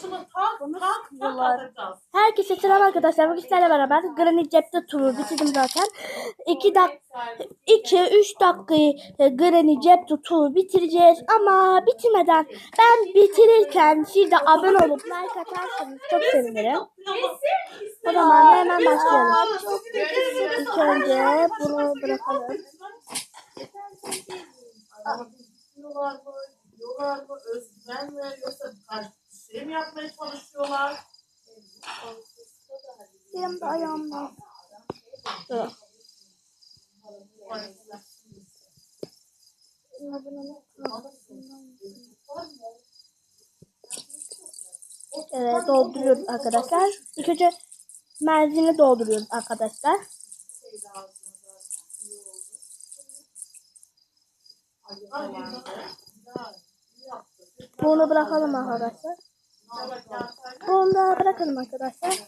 Şunu tak tak tak sıkıyorlar. atacağız. Herkese selam arkadaşlar. Bugün sizlerle beraber Granny Cep'te turu bitirdim zaten. 2 dak 2 3 dakikayı e, Granny Cep'te turu bitireceğiz ama bitirmeden ben bitirirken siz de abone olup like atarsanız çok sevinirim. O zaman hemen başlayalım. İlk önce bunu bırakalım. Diyorlar mı? Diyorlar mı? Özgüven mi? Yoksa karşı mi yapmaya çalışıyorlar? Benim de ayağımda. Dur. Evet dolduruyoruz arkadaşlar. İlk önce menzilini dolduruyoruz arkadaşlar. Bunu bırakalım arkadaşlar. Bunu da bırakalım arkadaşlar.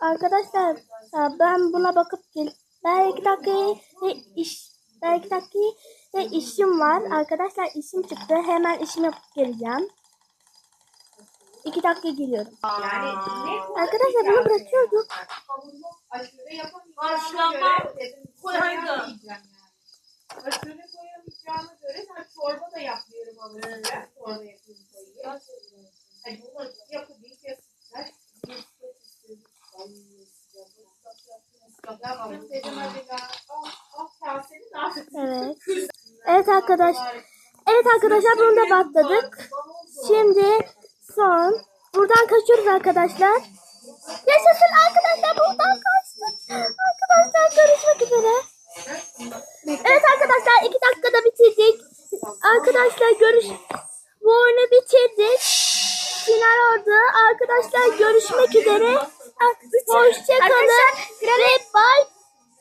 Arkadaşlar ben buna bakıp gel. Ben iki dakikayı ve iş ben iki dakikayı ve işim var. Arkadaşlar işim çıktı. Hemen işimi yapıp geleceğim. İki dakika geliyorum. Yani Arkadaşlar bunu bırakıyorduk. koyamayacağım yani. Aşure koyamayacağıma göre ben çorba da yapmıyorum ben çorba Evet. Evet arkadaş. Evet arkadaşlar bunu da batladık. Şimdi son. Buradan kaçıyoruz arkadaşlar. Yaşasın arkadaşlar buradan kaçtık. Arkadaşlar görüşmek üzere. Evet arkadaşlar iki dakikada bitirdik. Arkadaşlar görüş bu oyunu bitirdik. Final oldu. Arkadaşlar görüşmek üzere. Hoşçakalın. Ve bye.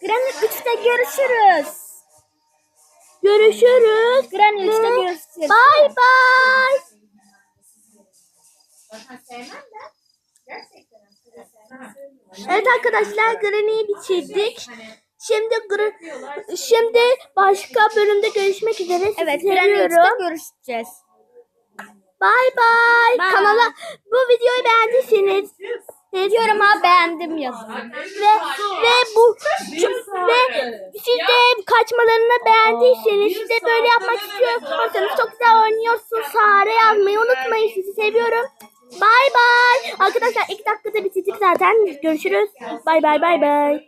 Granny 3'te görüşürüz. Görüşürüz. Granny 3'te görüşürüz. Aşure sevmem. Evet arkadaşlar Granny'yi bitirdik. Şimdi şimdi başka bölümde görüşmek üzere. Evet, seviyorum. görüşeceğiz. Bye. Bye. Kanala bu videoyu beğendiyseniz Diyorum ha beğendim yazın. ve ve bu ve siz de kaçmalarını beğendiyseniz siz de böyle yapmak istiyorsanız çok güzel oynuyorsun Sare yazmayı unutmayın sizi seviyorum. Bye bye. Arkadaşlar iki dakikada bitirdik zaten. Görüşürüz. Bye bye bye bye.